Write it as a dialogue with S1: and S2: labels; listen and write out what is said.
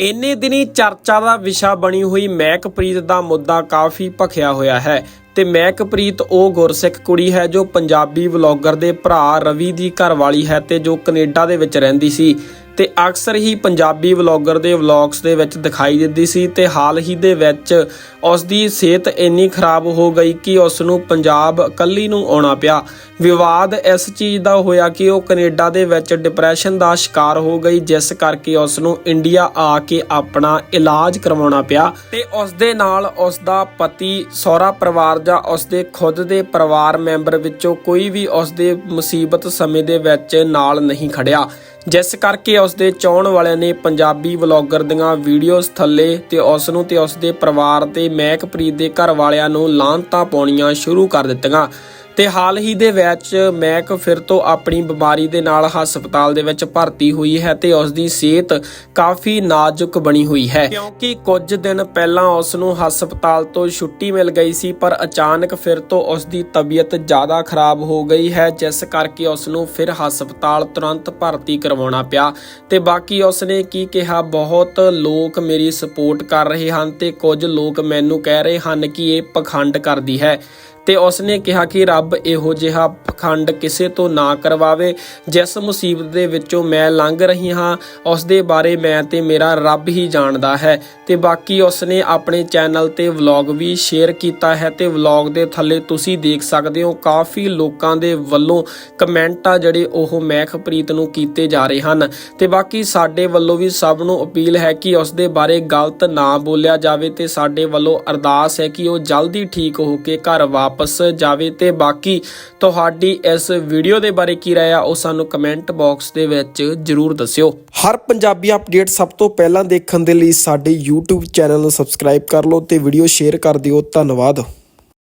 S1: ਇੰਨੇ ਦਿਨੀ ਚਰਚਾ ਦਾ ਵਿਸ਼ਾ ਬਣੀ ਹੋਈ ਮਹਿਕਪ੍ਰੀਤ ਦਾ ਮੁੱਦਾ ਕਾਫੀ ਭਖਿਆ ਹੋਇਆ ਹੈ। ਤੇ ਮਹਿਕਪ੍ਰੀਤ ਉਹ ਗੁਰਸਿੱਖ ਕੁੜੀ ਹੈ ਜੋ ਪੰਜਾਬੀ ਵਲੌਗਰ ਦੇ ਭਰਾ ਰਵੀ ਦੀ ਘਰਵਾਲੀ ਹੈ ਤੇ ਜੋ ਕੈਨੇਡਾ ਦੇ ਵਿੱਚ ਰਹਿੰਦੀ ਸੀ ਤੇ ਅਕਸਰ ਹੀ ਪੰਜਾਬੀ ਵਲੌਗਰ ਦੇ ਵਲੌਗਸ ਦੇ ਵਿੱਚ ਦਿਖਾਈ ਦਿੰਦੀ ਸੀ ਤੇ ਹਾਲ ਹੀ ਦੇ ਵਿੱਚ ਉਸ ਦੀ ਸਿਹਤ ਇੰਨੀ ਖਰਾਬ ਹੋ ਗਈ ਕਿ ਉਸ ਨੂੰ ਪੰਜਾਬ ਇਕੱਲੀ ਨੂੰ ਆਉਣਾ ਪਿਆ। ਵਿਵਾਦ ਇਸ ਚੀਜ਼ ਦਾ ਹੋਇਆ ਕਿ ਉਹ ਕੈਨੇਡਾ ਦੇ ਵਿੱਚ ਡਿਪਰੈਸ਼ਨ ਦਾ ਸ਼ਿਕਾਰ ਹੋ ਗਈ, ਜਿਸ ਕਰਕੇ ਉਸ ਨੂੰ ਇੰਡੀਆ ਆ ਕੇ ਆਪਣਾ ਇਲਾਜ ਕਰਵਾਉਣਾ ਪਿਆ ਤੇ ਉਸ ਦੇ ਨਾਲ ਉਸ ਦਾ ਪਤੀ ਸਹੁਰਾ ਪਰਿਵਾਰ ਜਾਂ ਉਸ ਦੇ ਖੁਦ ਦੇ ਪਰਿਵਾਰ ਮੈਂਬਰ ਵਿੱਚੋਂ ਕੋਈ ਵੀ ਉਸ ਦੇ ਮੁਸੀਬਤ ਸਮੇਂ ਦੇ ਵਿੱਚ ਨਾਲ ਨਹੀਂ ਖੜਿਆ। ਜਿਸ ਕਰਕੇ ਉਸ ਦੇ ਚਾਹਣ ਵਾਲਿਆਂ ਨੇ ਪੰਜਾਬੀ ਵਲੌਗਰ ਦੀਆਂ ਵੀਡੀਓਜ਼ ਥੱਲੇ ਤੇ ਉਸ ਨੂੰ ਤੇ ਉਸ ਦੇ ਪਰਿਵਾਰ ਤੇ ਮਹਿਕਪ੍ਰੀਤ ਦੇ ਘਰ ਵਾਲਿਆਂ ਨੂੰ ਲਾਂਤਾਂ ਪਾਉਣੀਆਂ ਸ਼ੁਰੂ ਕਰ ਦਿੱਤੀਆਂ। ਤੇ ਹਾਲ ਹੀ ਦੇ ਵਿੱਚ ਮੈਕ ਫਿਰ ਤੋਂ ਆਪਣੀ ਬਿਮਾਰੀ ਦੇ ਨਾਲ ਹਸਪਤਾਲ ਦੇ ਵਿੱਚ ਭਰਤੀ ਹੋਈ ਹੈ ਤੇ ਉਸ ਦੀ ਸਿਹਤ ਕਾਫੀ ਨਾਜ਼ੁਕ ਬਣੀ ਹੋਈ ਹੈ। ਕਿਉਂਕਿ ਕੁਝ ਦਿਨ ਪਹਿਲਾਂ ਉਸ ਨੂੰ ਹਸਪਤਾਲ ਤੋਂ ਛੁੱਟੀ ਮਿਲ ਗਈ ਸੀ, ਪਰ ਅਚਾਨਕ ਫਿਰ ਤੋਂ ਉਸ ਦੀ ਤਬੀਅਤ ਜ਼ਿਆਦਾ ਖਰਾਬ ਹੋ ਗਈ ਹੈ, ਜਿਸ ਕਰਕੇ ਉਸ ਨੂੰ ਫਿਰ ਹਸਪਤਾਲ ਤੁਰੰਤ ਭਰਤੀ ਕਰਵਾਉਣਾ ਪਿਆ। ਤੇ ਬਾਕੀ ਉਸ ਨੇ ਕੀ ਕਿਹਾ, ਬਹੁਤ ਲੋਕ ਮੇਰੀ ਸਪੋਰਟ ਕਰ ਰਹੇ ਹਨ ਤੇ ਕੁਝ ਲੋਕ ਮੈਨੂੰ ਕਹਿ ਰਹੇ ਹਨ ਕਿ ਇਹ ਪਖੰਡ ਕਰਦੀ ਹੈ। ਤੇ ਉਸ ਨੇ ਕਿਹਾ ਕਿ ਰੱਬ ਇਹੋ ਜਿਹਾ ਪਖੰਡ ਕਿਸੇ ਤੋਂ ਨਾ ਕਰਵਾਵੇ, ਜਿਸ ਮੁਸੀਬਤ ਦੇ ਵਿੱਚੋਂ ਮੈਂ ਲੰਘ ਰਹੀ ਹਾਂ ਉਸ ਦੇ ਬਾਰੇ ਮੈਂ ਤੇ ਮੇਰਾ ਰੱਬ ਹੀ ਜਾਣਦਾ ਹੈ। ਤੇ ਬਾਕੀ ਉਸਨੇ ਆਪਣੇ ਚੈਨਲ ਤੇ ਵਲੌਗ ਵੀ ਸ਼ੇਅਰ ਕੀਤਾ ਹੈ ਤੇ ਵਲੌਗ ਦੇ ਥੱਲੇ ਤੁਸੀਂ ਦੇਖ ਸਕਦੇ ਹੋ ਕਾਫੀ ਲੋਕਾਂ ਦੇ ਵੱਲੋਂ ਕਮੈਂਟ ਆ ਜਿਹੜੇ ਉਹ ਮਹਿਕਪ੍ਰੀਤ ਨੂੰ ਕੀਤੇ ਜਾ ਰਹੇ ਹਨ। ਤੇ ਬਾਕੀ ਸਾਡੇ ਵੱਲੋਂ ਵੀ ਸਭ ਨੂੰ ਅਪੀਲ ਹੈ ਕਿ ਉਸ ਦੇ ਬਾਰੇ ਗਲਤ ਨਾ ਬੋਲਿਆ ਜਾਵੇ ਤੇ ਸਾਡੇ ਵੱਲੋਂ ਅਰਦਾਸ ਹੈ ਕਿ ਉਹ ਜਲਦੀ ਠੀਕ ਹੋ ਕੇ ਘਰ ਵਾਪਸ ਵਾਪਸ ਜਾਵੇ ਤੇ ਬਾਕੀ ਤੁਹਾਡੀ ਇਸ ਵੀਡੀਓ ਦੇ ਬਾਰੇ ਕੀ ਰਾਏ ਆ, ਉਹ ਸਾਨੂੰ ਕਮੈਂਟ ਬਾਕਸ ਦੇ ਵਿੱਚ ਜਰੂਰ ਦੱਸਿਓ। ਹਰ ਪੰਜਾਬੀ ਅਪਡੇਟ ਸਭ ਤੋਂ ਪਹਿਲਾਂ ਦੇਖਣ ਦੇ ਲਈ ਸਾਡੇ YouTube ਚੈਨਲ ਨੂੰ ਸਬਸਕ੍ਰਾਈਬ ਕਰ ਲਓ ਤੇ ਵੀਡੀਓ ਸ਼ੇਅਰ ਕਰ ਦਿਓ। ਧੰਨਵਾਦ।